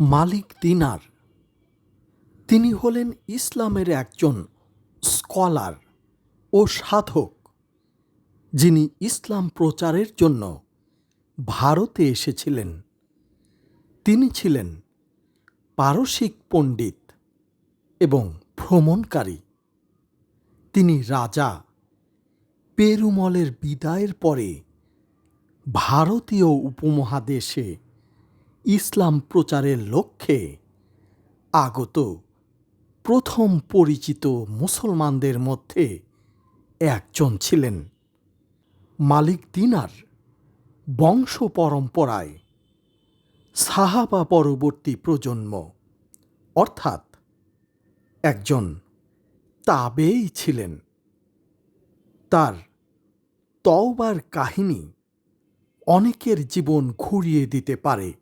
মালিক দিনার। তিনি হলেন ইসলামের একজন স্কলার ও সাধক, যিনি ইসলাম প্রচারের জন্য ভারতে এসেছিলেন। তিনি ছিলেন পারসিক পণ্ডিত এবং ভ্রমণকারী। তিনি রাজা পেরুমলের বিদায়ের পরে ভারতীয় উপমহাদেশে ইসলাম প্রচারের লক্ষ্যে আগত প্রথম পরিচিত মুসলমানদের মধ্যে একজন ছিলেন মালিক দিনার বংশ পরম্পরায় সাহাবা পরবর্তী প্রজন্ম। অর্থাৎ একজন তাবেই ছিলেন। তার তওবার কাহিনী অনেকের জীবন ঘুরিয়ে দিতে পারে।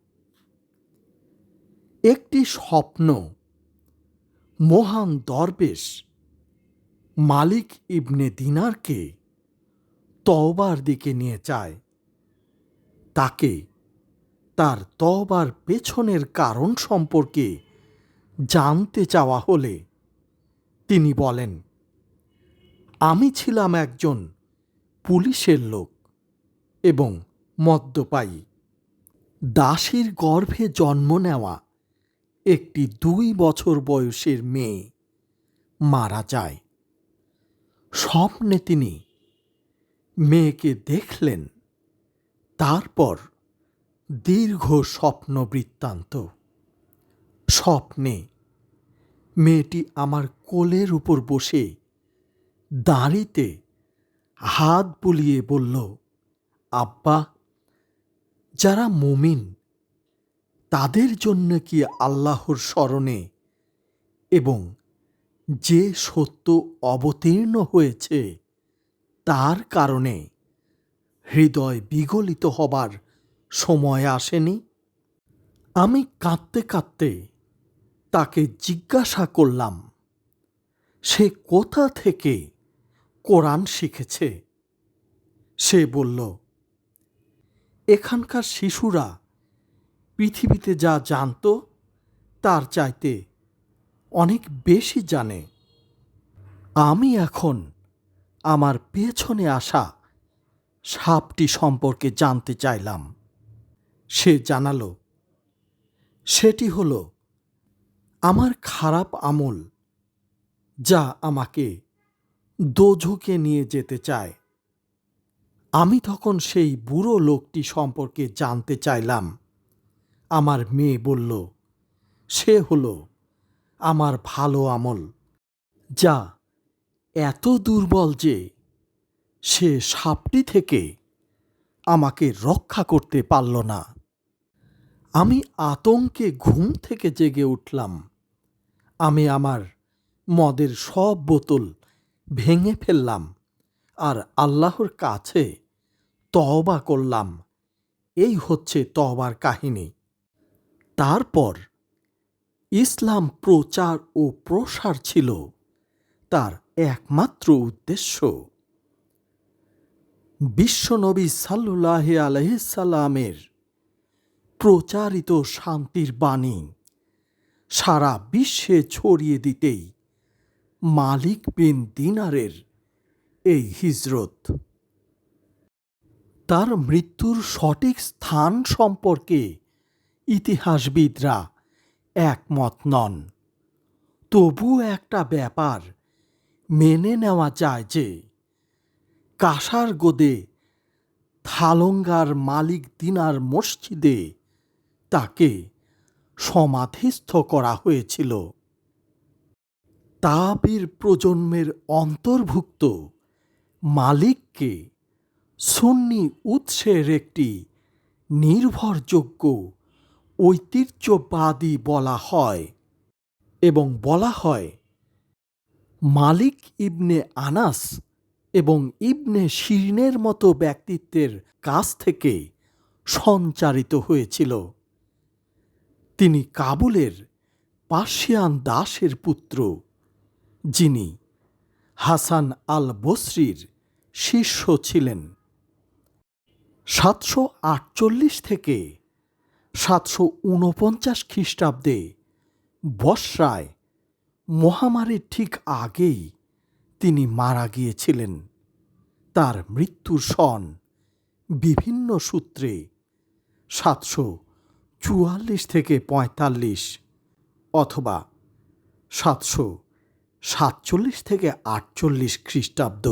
একটি স্বপ্ন, মহান দরবেশ মালিক ইবনে দিনারকে তওবার দিকে নিয়ে যায়। তাকে তার তওবার পেছনের কারণ সম্পর্কে জানতে চাওয়া হলে তিনি বলেন, আমি ছিলাম একজন পুলিশের লোক এবং মদ্যপায়ী। দাসীর গর্ভে জন্ম নেওয়া একটি দুই বছর বয়সের মেয়ে মারা যায়। স্বপ্নে তিনি মেয়েকে দেখলেন, তারপর দীর্ঘ স্বপ্ন বৃত্তান্ত। স্বপ্নে মেয়েটি আমার কোলের উপর বসে দাঁড়িতে হাত বুলিয়ে বলল, আব্বা, যারা মুমিন তাদের জন্য কি আল্লাহর স্মরণে? এবং যে সত্য অবতীর্ণ হয়েছে, তার কারণে হৃদয় বিগলিত হবার সময় আসেনি? আমি কাঁদতে কাঁদতে তাকে জিজ্ঞাসা করলাম, সে কোথা থেকে কোরআন শিখেছে? সে বলল, এখানকার শিশুরা পৃথিবীতে যা জানত, তার চাইতে অনেক বেশি জানে। আমি এখন আমার পেছনে আসা সাপটি সম্পর্কে জানতে চাইলাম। সে জানালো, সেটি হল আমার খারাপ আমল, যা আমাকে দোঝুকে নিয়ে যেতে চায়। আমি তখন সেই বুড়ো লোকটি সম্পর্কে জানতে চাইলাম। আমার মেয়ে বলল, সে হলো আমার ভালো আমল। যা এত দুর্বল যে সে সাপটি থেকে আমাকে রক্ষা করতে পারল না। আমি আতঙ্কে ঘুম থেকে জেগে উঠলাম। আমি আমার মদের সব বোতল ভেঙে ফেললাম আর আল্লাহর কাছে তওবা করলাম। এই হচ্ছে তওবার কাহিনী। তারপর ইসলাম প্রচার ও প্রসার ছিল তার একমাত্র উদ্দেশ্য। বিশ্বনবী সাল্লুল্লাহ আলহিসাল্লামের প্রচারিত শান্তির বাণী সারা বিশ্বে ছড়িয়ে দিতেই মালিক বিন দিনারের এই হিজরত। তার মৃত্যুর সঠিক স্থান সম্পর্কে ইতিহাসবিদরা একমত নন। তবু একটা ব্যাপার মেনে নেওয়া যায় যে কাসার গোদে থালঙ্গার মালিক দিনার মসজিদে তাকে সমাধিস্থ করা হয়েছিল। তাবির প্রজন্মের অন্তর্ভুক্ত মালিককে সুন্নি উৎসের একটি নির্ভরযোগ্য ঐতিহ্যবাদী বলা হয় এবং বলা হয় মালিক ইবনে আনাস এবং ইবনে শিরিনের মতো ব্যক্তিত্বের কাছ থেকে সঞ্চারিত হয়েছিল। তিনি কাবুলের পার্সিয়ান দাসের পুত্র, যিনি হাসান আল বসরির শিষ্য ছিলেন। সাতশো আটচল্লিশ থেকে সাতশো ঊনপঞ্চাশ খ্রিস্টাব্দে বর্ষায় মহামারীর ঠিক আগেই তিনি মারা গিয়েছিলেন। তার মৃত্যুর সন বিভিন্ন সূত্রে সাতশো চুয়াল্লিশ থেকে পঁয়তাল্লিশ অথবা সাতশো সাতচল্লিশ থেকে আটচল্লিশ খ্রিস্টাব্দ।